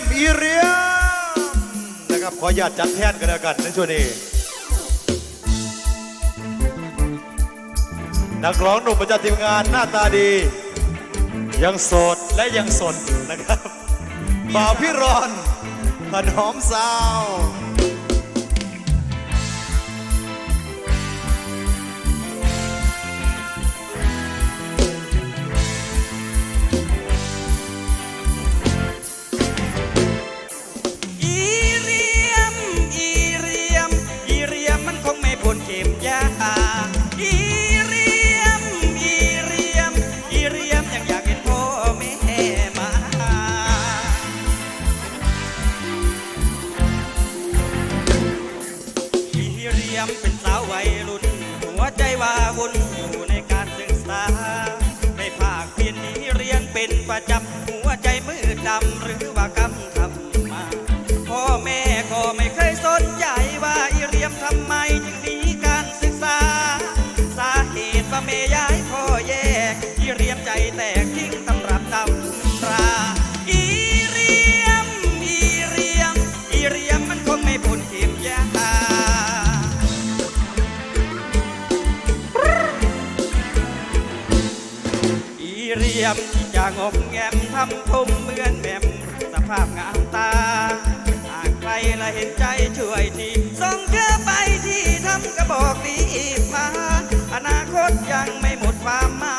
มอีเรียมนะครับขออนุญาตจัดแทนกันแล้วกันในช่วงนี้นักร้องหนุ่มประจำทีมงานหน้าตาดี ยังโสดและยังสนนะครับบ่าวพี่รอนขนหอมสาว จำหัวใจมืดดำหรือ อีเรียมที่จะงมแงมทำผมเหมือนแหมมสภาพงามตา หากใครละเห็นใจช่วยทีส่งเธอไปที่ทำกระบอกดีมาอนาคตยังไม่หมดความหมาย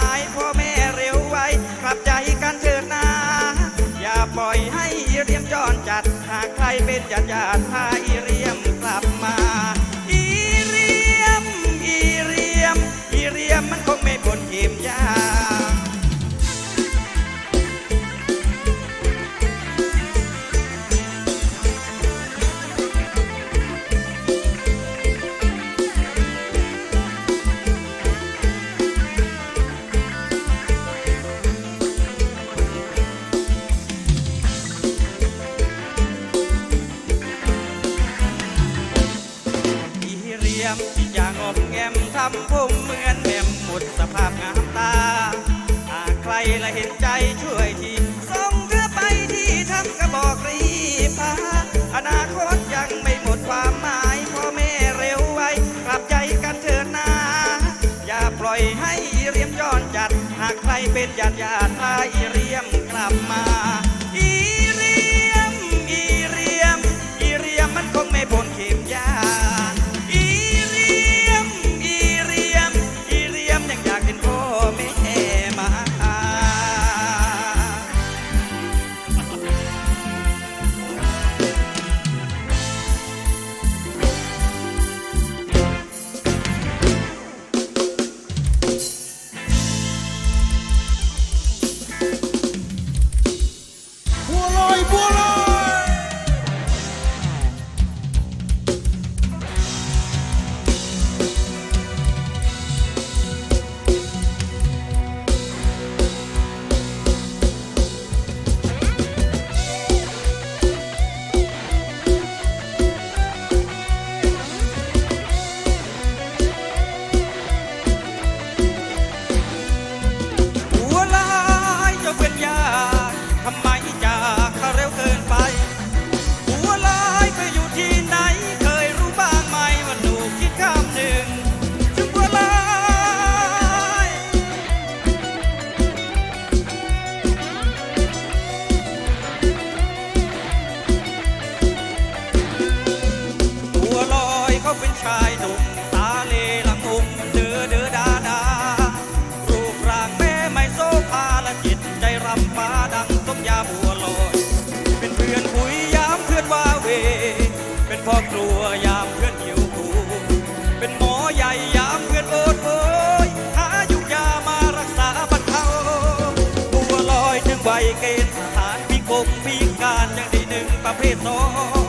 ดสภาพงามตา หากใครละเห็นใจช่วยทีส่งเธอไปที่ทำกระบอกรีพาอนาคตยังไม่หมดความหมายพ่อแม่เร็วไวกลับใจกันเถิดนา อย่าปล่อยให้เรียมย้อนจัด หากใครเป็นญาติญาติพาเรียมกลับมา เขาเป็นชายหนุ่มตาเลละมุมเดือเดือดาดา รูปร่างแม่ไม่โซภาและจิตใจรำฟ้าดังต้มยาบัวลอยเป็นเพื่อนคุยยามเพื่อนว่าเว เป็นพ่อครัวยามเพื่อนหิวกูเป็นหมอใหญ่ยามเพื่อนโอดโอยหายุกยามารักษาบรรเทาบัวลอยถึงวัยเกณฑ์ทหารพิกงพิการยังได้หนึ่งประเภทสอง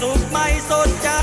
สุขไม่สนใจ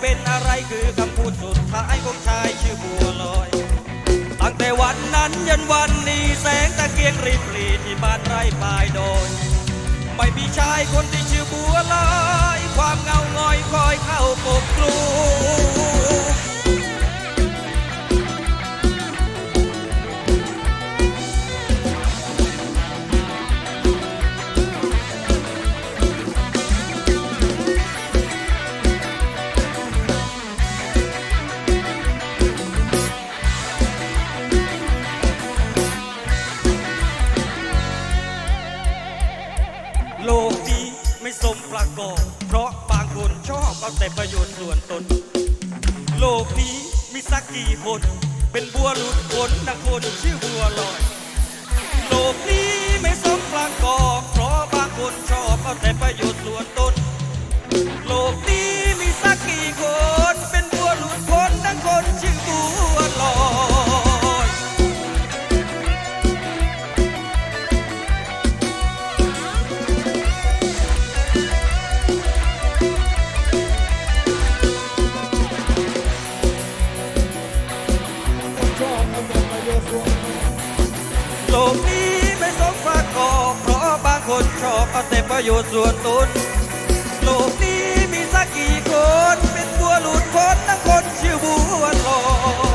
เป็นอะไรคือคำพูดสุดท้ายของชายชื่อบัวลอย ตั้งแต่วันนั้นยันวันนี้แสงตะเกียงริบหรีที่บ้านไร่ปลายดอยไม่มีชายคนที่ชื่อบัวลอยความ ประกอบ เพราะบางคนชอบเอาแต่ประโยชน์ส่วนตน โลกนี้มีสักกี่คน เป็นบัวหลุดพ้นดักคนชื่อบัวลอย โลกนี้ไม่สมประกอบ เพราะบางคนชอบเอาแต่ประโยชน์ส่วนตน อกเอาแต่ประโยชน์ส่วนตนโลกนี้มีสักกี่คน เป็นตัวหลุดพ้นทั้งคนชื่อบัวทอง